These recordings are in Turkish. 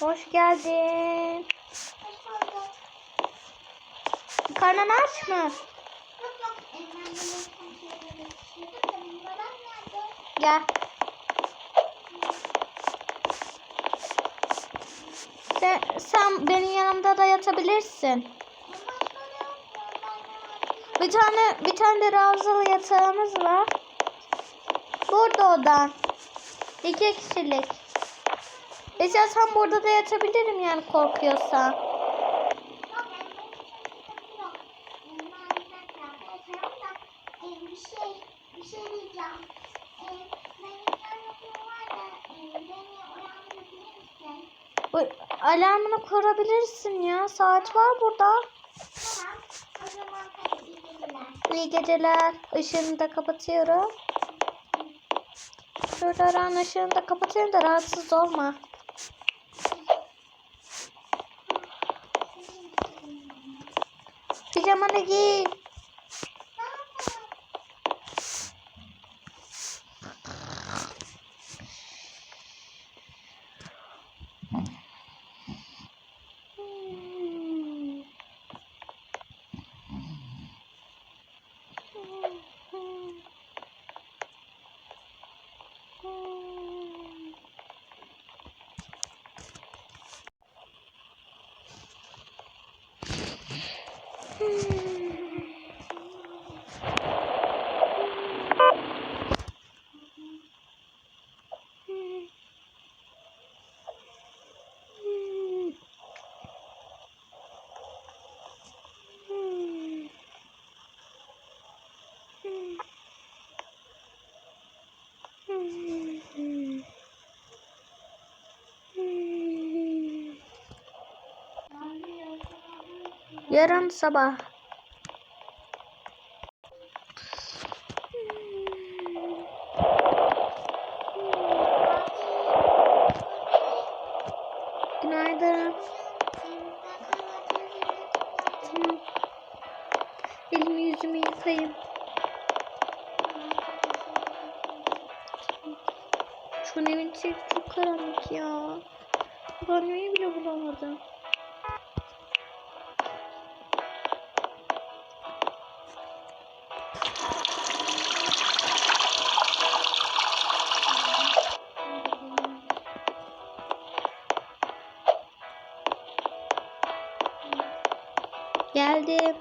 Hoş geldin. Karnın aç mı? Gel. Sen, sen benim yanımda da yatabilirsin. Bir tane bir tane de ravzalı yatağımız var. Burada odan. İki kişilik. İstersen burada da yatabilirim yani misin? Bu alarmını kurabilirsin ya. Saat var burada. İyi geceler. Işığını da kapatıyorum. Şurada ışığını da kapatıyorum da rahatsız olma. নাকি? Yarın sabah. Günaydın. Tamam. Yüzümü yıkayayım. Şu evin çok karanlık ya. Banyoyu bile bulamadım. Geldim.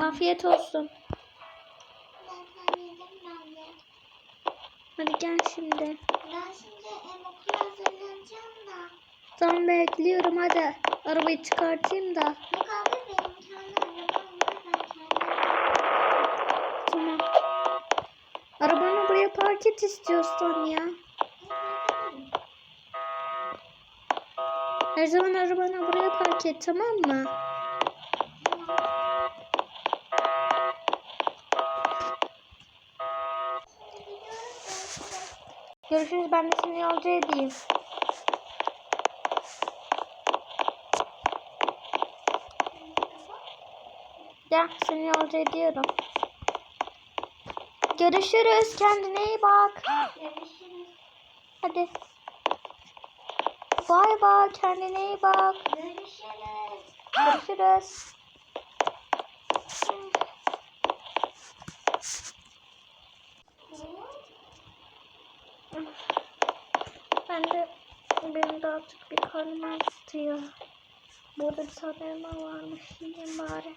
Afiyet olsun. Hadi gel şimdi. Ben şimdi okula hazırlanacağım da. Tamam bekliyorum hadi. Arabayı çıkartayım da. Yok buraya park et istiyorsan ya. Her zaman arabanı buraya park et tamam mı? Görüşürüz ben de seni yolcu edeyim. Gel seni yolcu ediyorum. Görüşürüz kendine iyi bak. Görüşürüz. Hadi. Bay bay kendine iyi bak. Görüşürüz. Görüşürüz. Ben de benim de artık bir karnım acıktı Burada bir tane elma varmış. Yiyeyim bari.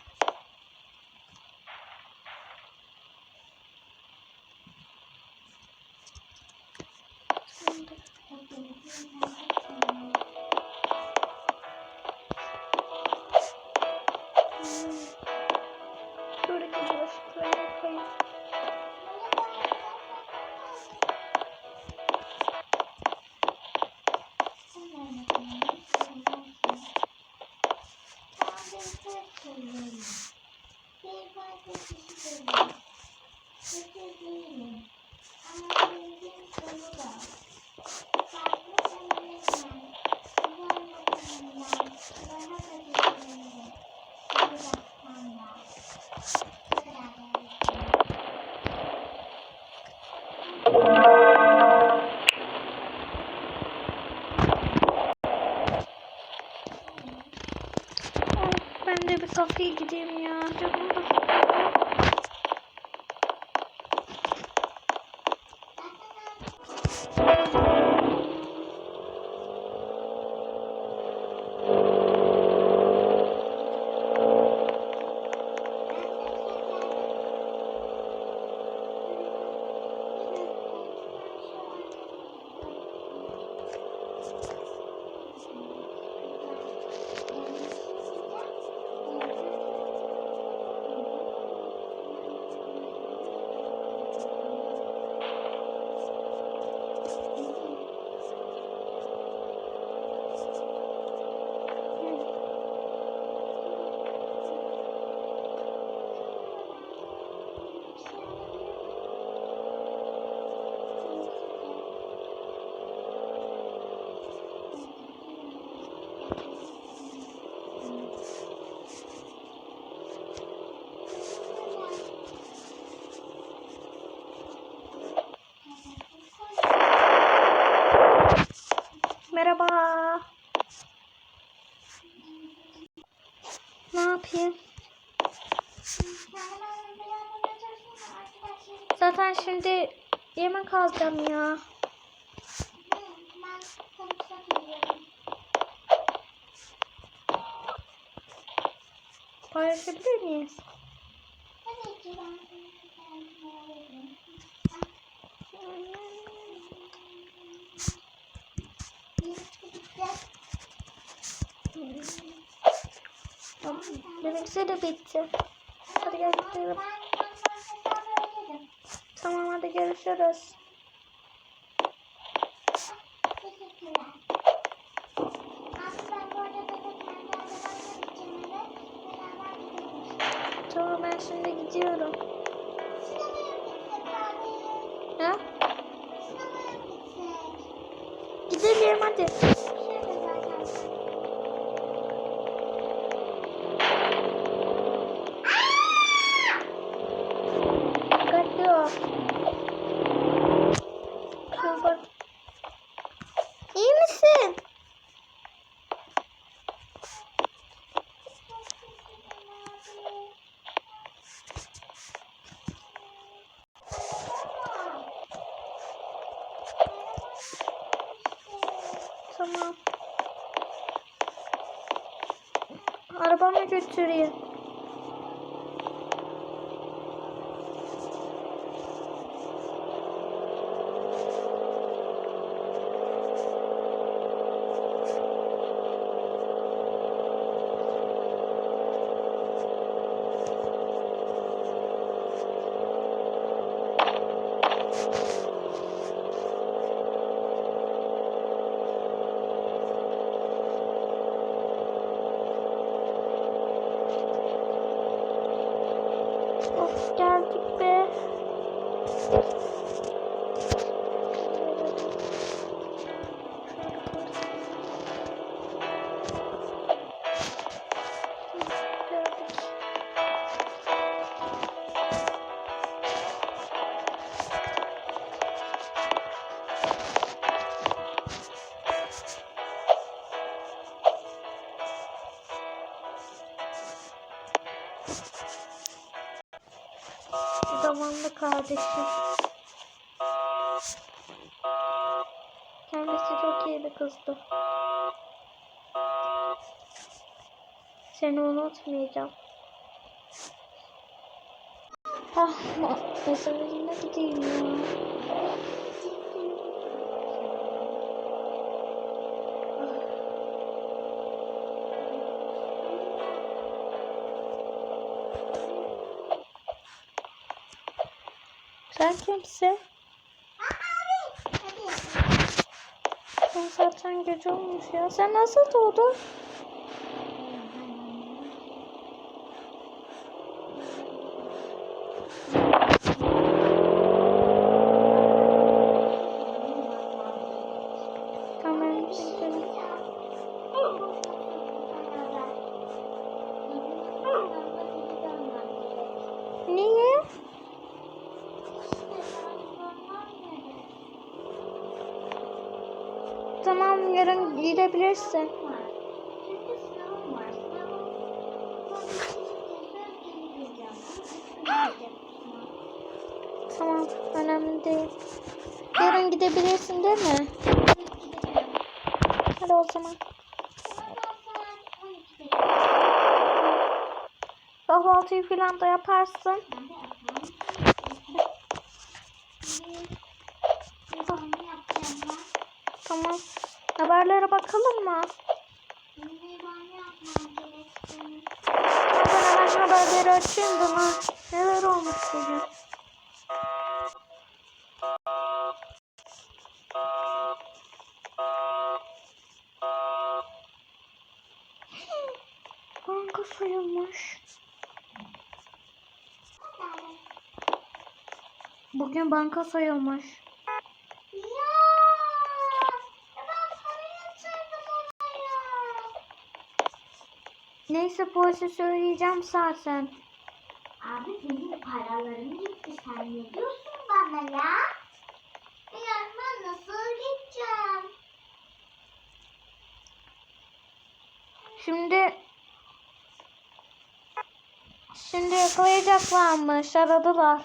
Ama De bir kafeye gideyim ya. Canım da sıkıldı. Merhaba. Ne yapayım? Zaten şimdi yemek alacağım ya. Paylaşabilir miyiz? Tamam. Benimkisi de bitti. Hadi gel gidelim. Tamam hadi görüşürüz. Şimdi gidiyorum. Sinemaya mı gitsek abi? Ha? Sinemaya mı gitsek? Gidelim hadi. Şurada zaten. Dikkatli ol. Şurada. İyi misin? Tamam. Arabamı götüreyim. Kardeşim. Kendisi çok iyi bir kızdı. Seni unutmayacağım. Ah, mezarına gideyim ya. Sen kimsin? Hadi. Sen zaten gece olmuş ya. Sen nasıl doğdun? Tamam, gidelim. Zaman yarın var. Tamam önemli değil. Yarın gidebilirsin değil mi? Hadi o zaman. Kahvaltıyı falan da yaparsın. Tamam. Haberlere bakalım mı? Ben hemen haberleri açayım da ne- neler olmuş bugün. Banka soyulmuş. Bugün banka soyulmuş. Neyse polise söyleyeceğim zaten. Abi benim paralarım gitti. Sen ne diyorsun bana ya? Ya ben nasıl gideceğim? Şimdi Şimdi yakalayacaklarmış. Aradılar.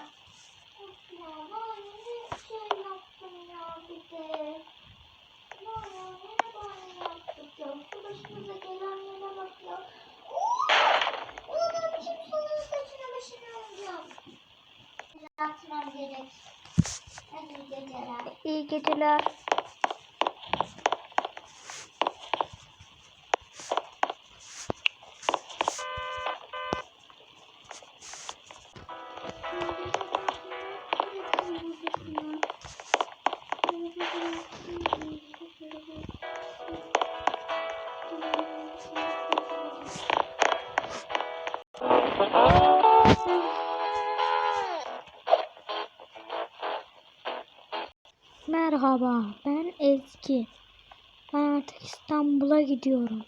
İyi geceler. Merhaba, ben Ezgi. Ben artık İstanbul'a gidiyorum.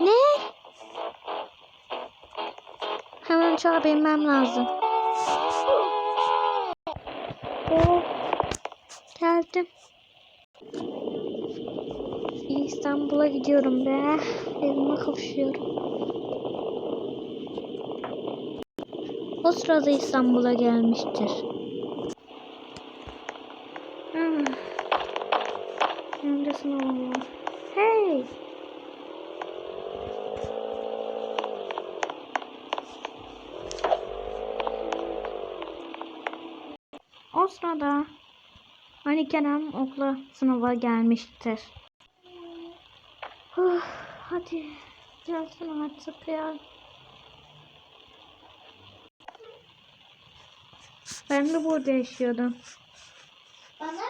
Ne? Hemen uçağa binmem lazım. Oh, geldim. İstanbul'a gidiyorum be. Evime kavuşuyorum. O sırada İstanbul'a gelmiştir. Sınavım var. Hey! O sırada hani Kerem okula sınava gelmiştir. Huh, hadi gelsin artık ya. Ben de burada yaşıyordum. Bana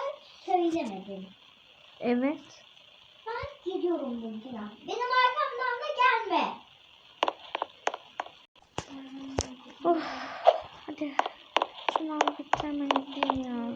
söylemedin. Evet. Ben gidiyorum Mümkünan. Benim arkamdan da gelme. Oh, hadi. Sınav bitti hemen gideyim ya.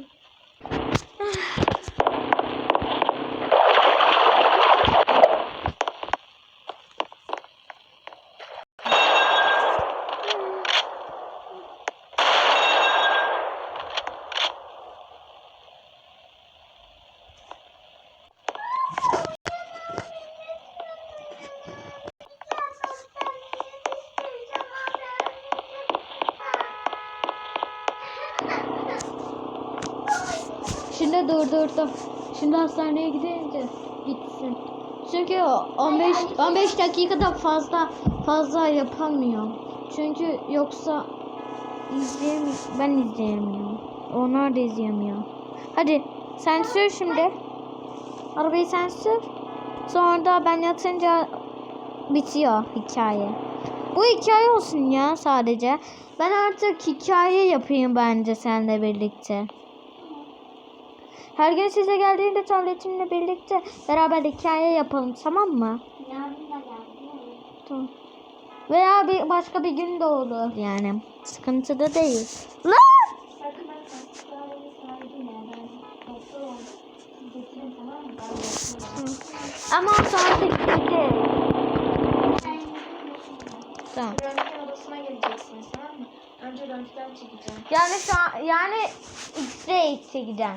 Şimdi durdurdum. Şimdi hastaneye gidince gitsin. Çünkü o 15 15 dakikada fazla fazla yapamıyor. Çünkü yoksa izleyem ben izleyemiyorum. Onlar da izleyemiyor. Hadi sen sür şimdi. Arabayı sen sür. Sonra da ben yatınca bitiyor hikaye. Bu hikaye olsun ya sadece. Ben artık hikaye yapayım bence seninle birlikte. Her gün size geldiğinde tabletimle birlikte beraber hikaye yapalım tamam mı? Yarın da geldi. Tamam. Veya bir başka bir gün de olur yani. Sıkıntı da değil. Lan! Ama saatte gideceğiz. Tamam. Röntgen odasına geleceksiniz? Önce röntgen çekeceğim. Yani şu an, yani X-ray çekeceğim.